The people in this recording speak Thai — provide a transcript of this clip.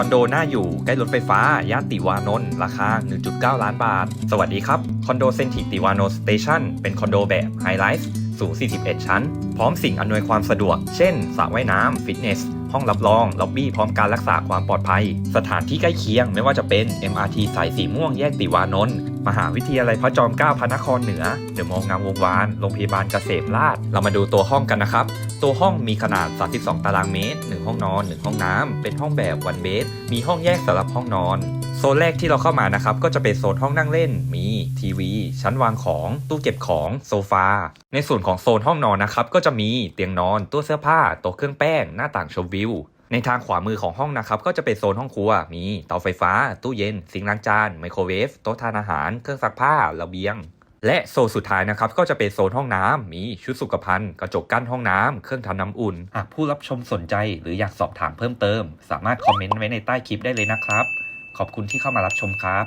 อนโดน่าอยู่ใกล้รถไฟฟ้า ย่านติวานนท์ราคา 1.9 ล้านบาท สวัสดีครับ คอนโดเซนติติวานนท์สเตชันเป็นคอนโดแบบไฮไลท์สูง 41 ชั้น พร้อมสิ่งอำนวยความสะดวก เช่นสระว่ายน้ำฟิตเนส ห้องรับรอง ล็อบบี้พร้อมการรักษาความปลอดภัย สถานที่ใกล้เคียงไม่ว่าจะเป็น MRT สายสีม่วงแยกติวานนท์ มหาวิทยาลัยพระจอมเกล้าพระนครเหนือเดอะมองงามวงวานโรงพยาบาลเกษมราษฎร์เรามาดูตัวห้องกันนะครับ ตัวห้องมีขนาด 32 ตารางเมตร 1 ห้องนอน 1 ห้องน้ำเป็นห้องแบบวันเบสมีห้องแยกสำหรับห้องนอน โซนแรกที่เราเข้ามานะครับ ก็จะเป็นโซนห้องนั่งเล่น มีทีวี ชั้นวางของ ตู้เก็บของ โซฟา ในส่วนของโซนห้องนอนนะครับ ก็จะมีเตียงนอน ตู้เสื้อผ้า โต๊ะเครื่องแป้ง หน้าต่างชมวิว ในทางขวามือของห้องนะครับก็จะเป็นโซนห้องครัว มีเตาไฟฟ้า ตู้เย็น ซิงค์ล้างจาน ไมโครเวฟ โต๊ะทานอาหาร เครื่องซักผ้า ระเบียง และโซนสุดท้ายนะครับก็จะเป็นโซนห้องน้ำมีชุดสุขภัณฑ์ กระจกกั้นห้องน้ำเครื่องทำน้ำอุ่น หากผู้รับชมสนใจหรืออยากสอบถามเพิ่มเติม สามารถคอมเมนต์ไว้ในใต้คลิปได้เลยนะครับ ขอบคุณที่เข้ามารับชมครับ